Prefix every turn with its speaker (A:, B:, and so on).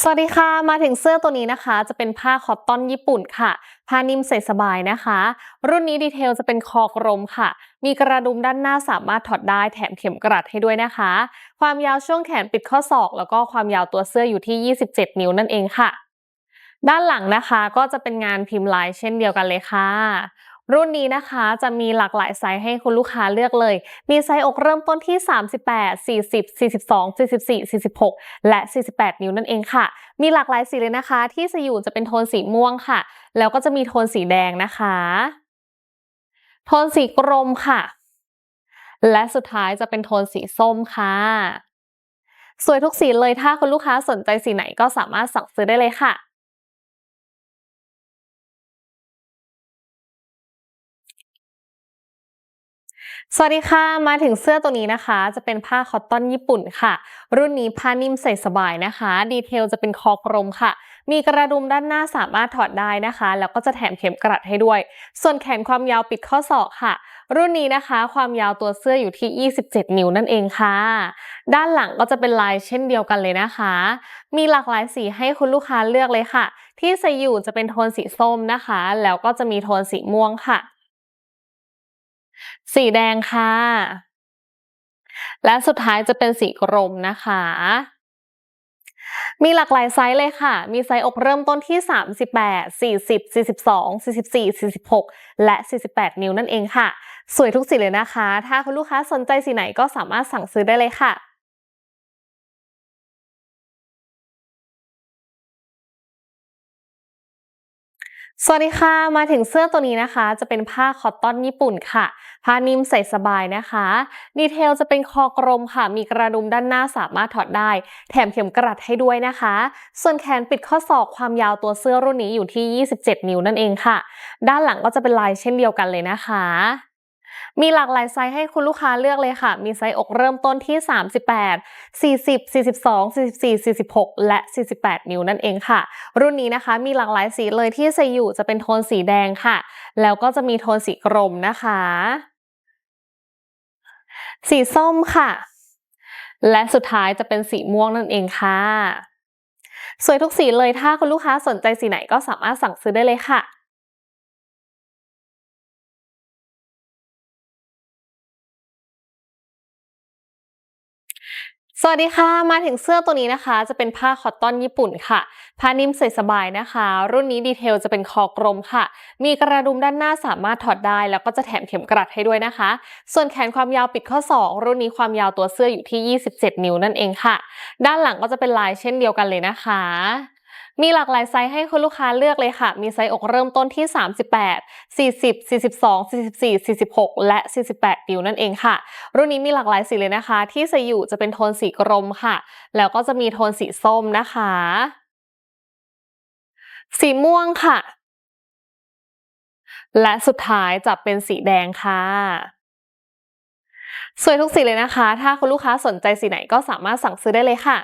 A: สวัสดีค่ะ มาถึงเสื้อตัวนี้นะคะ จะเป็นผ้าคอตตอนญี่ปุ่นค่ะ ผ้านิ่มใส่สบายนะคะ รุ่นนี้ดีเทลจะเป็นคอกลมค่ะ มีกระดุมด้านหน้าสามารถถอดได้แถมเข็มกลัดให้ด้วยนะคะ ความยาวช่วงแขนปิดข้อศอก แล้วก็ความยาวตัวเสื้ออยู่ที่ 27 นิ้วนั่นเองค่ะ ด้านหลังนะคะก็จะเป็นงานพิมพ์ลายเช่นเดียวกันเลยค่ะ รุ่นนี้นะคะจะมีหลากหลายไซส์ให้คุณลูกค้าเลือกเลย มีไซส์อกเริ่มต้นที่ 38 40 42 44 46 และ 48 นิ้วนั่นเองค่ะ มีหลากหลายสีเลยนะคะ ที่จะอยู่จะเป็นโทนสีม่วงค่ะ แล้วก็จะมีโทนสีแดงนะคะ โทนสีกรมค่ะ และสุดท้ายจะเป็นโทนสีส้มค่ะสวยทุกสีเลยถ้าคุณลูกค้าสนใจสีไหนก็สามารถสั่งซื้อได้เลยค่ะ สวัสดีค่ะมาถึงเสื้อตัวนี้นะคะ จะเป็นผ้าคอตตอนญี่ปุ่นค่ะ รุ่นนี้ผ้านิ่มใส่สบายนะคะ ดีเทลจะเป็นคอกลมค่ะ มีกระดุมด้านหน้าสามารถถอดได้นะคะ แล้วก็จะแถมเข็มกลัดให้ด้วย ส่วนแขนความยาวปิดข้อศอกค่ะ รุ่นนี้นะคะ ความยาวตัวเสื้ออยู่ที่ 27 นิ้วนั่นเองค่ะ ด้านหลังก็จะเป็นลายเช่นเดียวกันเลยนะคะ มีหลากหลายสีให้คุณลูกค้าเลือกเลยค่ะ ที่ใส่อยู่จะเป็นโทนสีส้มนะคะ แล้วก็จะมีโทนสีม่วงค่ะ สีแดงค่ะ และสุดท้ายจะเป็นสีกรมนะคะ มีหลากหลายไซส์เลยค่ะ มีไซส์อกเริ่มต้นที่ 38 40 42 44 46 และ 48 นิ้วนั่นเองค่ะ สวยทุกสีเลยนะคะ ถ้าคุณลูกค้าสนใจสีไหนก็สามารถสั่งซื้อได้เลยค่ะ สวัสดีค่ะ มาถึงเสื้อตัวนี้นะคะ จะเป็นผ้าคอตตอนญี่ปุ่นค่ะ ผ้านิ่มใส่สบายนะคะ ดีเทลจะเป็นคอกลมค่ะ มีกระดุมด้านหน้าสามารถถอดได้ แถมเข็มกลัดให้ด้วยนะคะ ส่วนแขนปิดข้อศอกความยาวตัวเสื้อรุ่นนี้อยู่ที่ 27 นิ้วนั่นเองค่ะ ด้านหลังก็จะเป็นลายเช่นเดียวกันเลยนะคะ มีหลากหลายไซส์ให้คุณลูกค้าเลือกเลยค่ะ มีไซส์อกเริ่มต้นที่ 38 40 42 44 46 และ 48 นิ้วนั่นเองค่ะ รุ่นนี้นะคะมีหลากหลายสีเลยที่ใส่อยู่จะเป็นโทนสีแดงค่ะ แล้วก็จะมีโทนสีกรมนะคะ สีส้มค่ะ และสุดท้ายจะเป็นสีม่วงนั่นเองค่ะ สวยทุกสีเลยถ้าคุณลูกค้าสนใจสีไหนก็สามารถสั่งซื้อได้เลยค่ะ สวัสดีค่ะ มาถึงเสื้อตัวนี้นะคะ จะเป็นผ้าคอตตอนญี่ปุ่นค่ะ ผ้านิ่มใส่สบายนะคะ รุ่นนี้ดีเทลจะเป็นคอกลมค่ะ มีกระดุมด้านหน้าสามารถถอดได้ แล้วก็จะแถมเข็มกลัดให้ด้วยนะคะ ส่วนแขนความยาวปิดข้อศอกรุ่นนี้ความยาวตัวเสื้ออยู่ที่ 27 นิ้วนั่นเองค่ะ ด้านหลังก็จะเป็นลายเช่นเดียวกันเลยนะคะ มีหลากหลายไซส์ให้คุณลูกค้าเลือกเลยค่ะ มีไซส์อกเริ่มต้นที่ 38 40 42 44 46 และ 48 นิ้วนั่นเองค่ะ รุ่นนี้มีหลากหลายสีเลยนะคะ ที่ใส่อยู่จะเป็นโทนสีกรมค่ะ แล้วก็จะมีโทนสีส้มนะคะ สีม่วงค่ะ และสุดท้ายจะเป็นสีแดงค่ะสวยทุกสีเลยนะคะ ถ้าคุณลูกค้าสนใจสีไหนก็สามารถสั่งซื้อได้เลยค่ะ